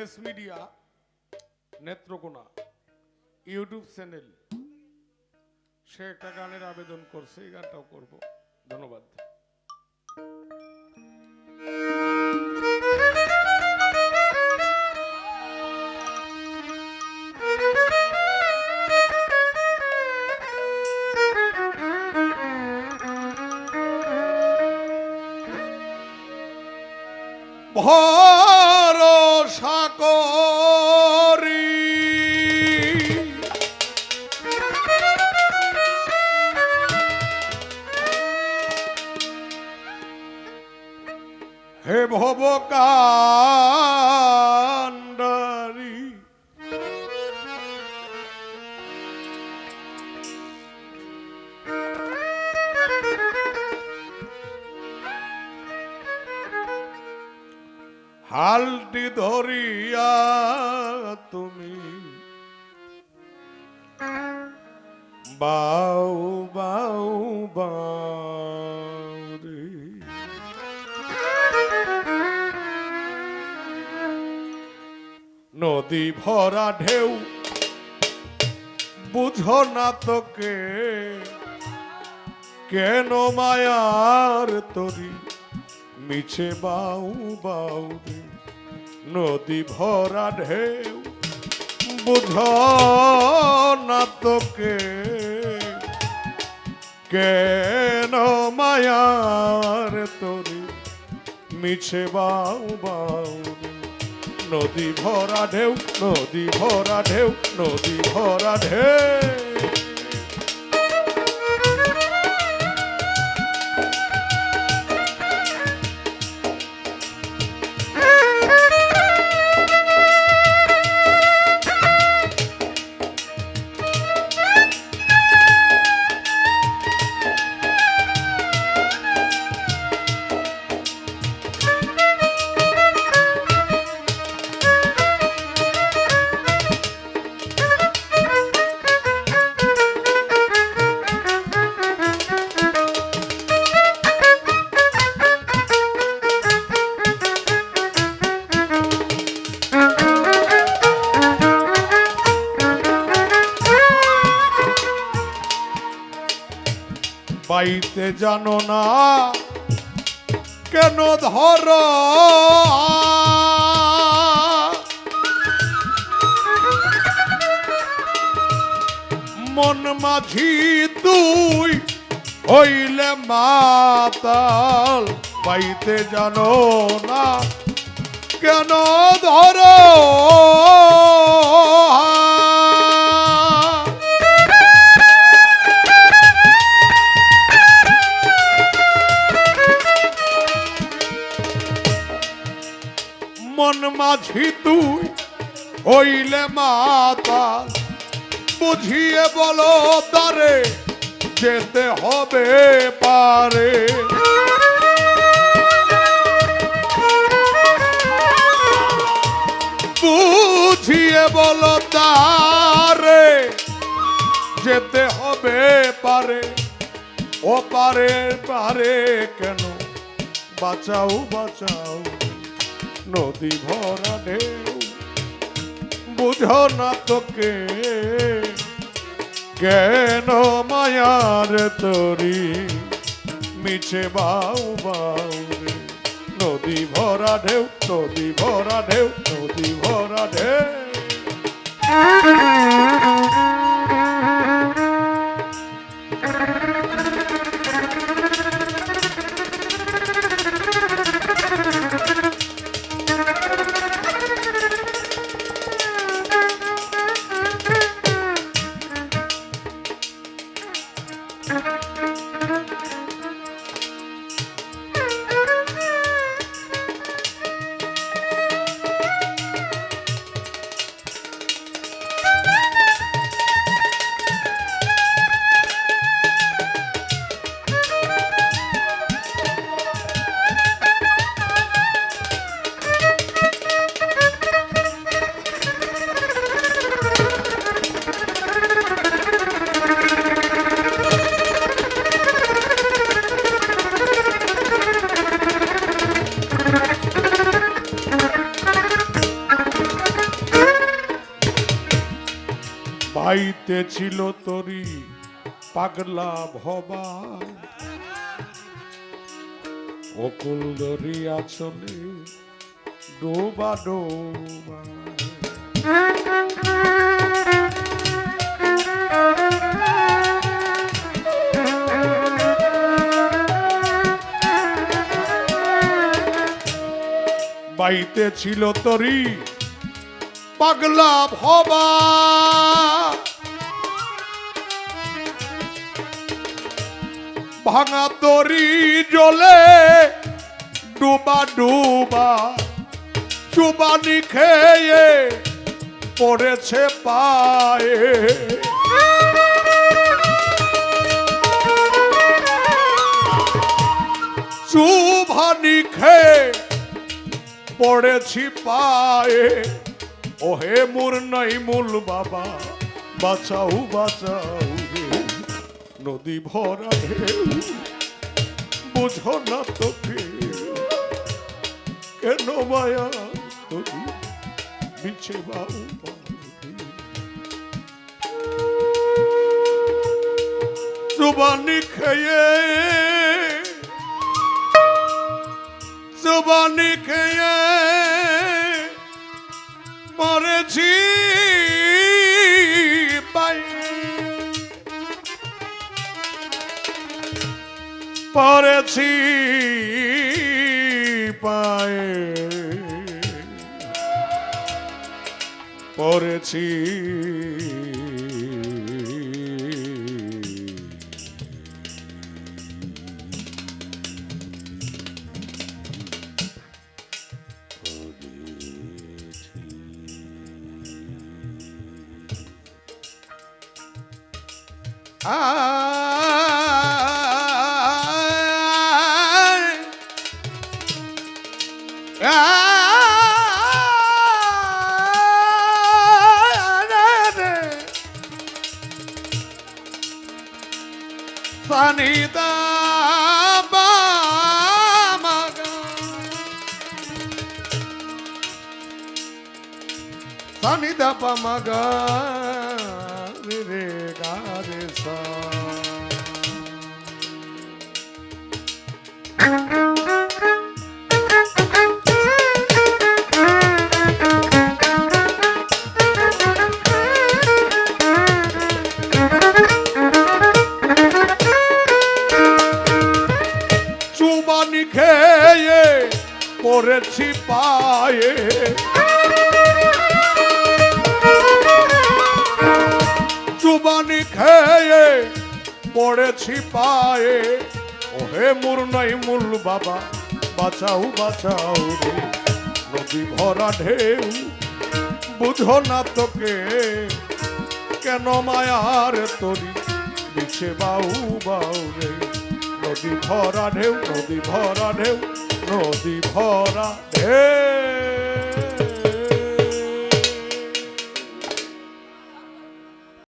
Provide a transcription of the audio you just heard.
N S media Netrokona YouTube channel সে একটা গানের আবেদন করছে এই গানটাও করব। ধন্যবাদ। হালটি ধরিয়া তুমি বাউ বাউ বাউ রে নদী ভরা ঢেউ, বুঝো না তোকে, কেন মায়ার তরি মিছে বাউ বাউ রে নদী ভরা ঢেউ বুঝ না তোকে কেন মায়ার তরি মিছে বাউ বাউ? নদী ভরা ঢেউ, নদী ভরা ঢেউ, নদী ভরা ঢেউ। পাইতে জানো না, কেন ধর? মন মাঝি তুই হইলে মাতাল, পাইতে জানো না, কেন ধর? মন মাঝি তুই হইলে মাতা। বুঝিয়ে বলো তারে, যেতে হবে পারে। বুঝিয়ে বলো তারে, যেতে হবে পারে। ও পারে পারে কেন? বাঁচাও বাঁচাও। নদী ভরা ঢেউ, বুঝো না তোকে, কেন মায়ার তরি মিছে বাউ বাউ নদী ভরা ঢেউ, নদী ভরা ঢেউ, নদী ভরা ঢেউ। বাইতে ছিল তরি পাগলা ভবা অকুল দরিয়া চলে ডোবা ডোবা। বাইতে ছিল তরি পাগলা ভবা ভাঙা তরি জলে ডুবা ডুবা চুবানি খেয়ে পড়েছে পায়ে। চুভানি খেয়ে পড়েছি পায়ে। ওহে মোর নাই মূল বাবা, বাঁচাও বাঁচাও। নদী ভরা বুঝো না তোকে কেন মায়া তোকে বিছে বাউ জুবানি খেয়ে, জবানি খেয়ে মরেছি পরেছি পায়ে। পরেছি আয় Sanida Bamaga Re Ga Re Sa চুবানি খেয়ে পড়েছি পায়ে পড়েছি পায়ে। ওহে মুর নাই মূল বাবা, বাঁচাও বাঁচাও রে। নদী ভরা ঢেউ, বুঝো না তোকে। কেন মায়ার তরি, বিছে বাউ বাউ রে। নদী ভরা ঢেউ, নদী ভরা ঢেউ, নদী ভরা ঢেউ।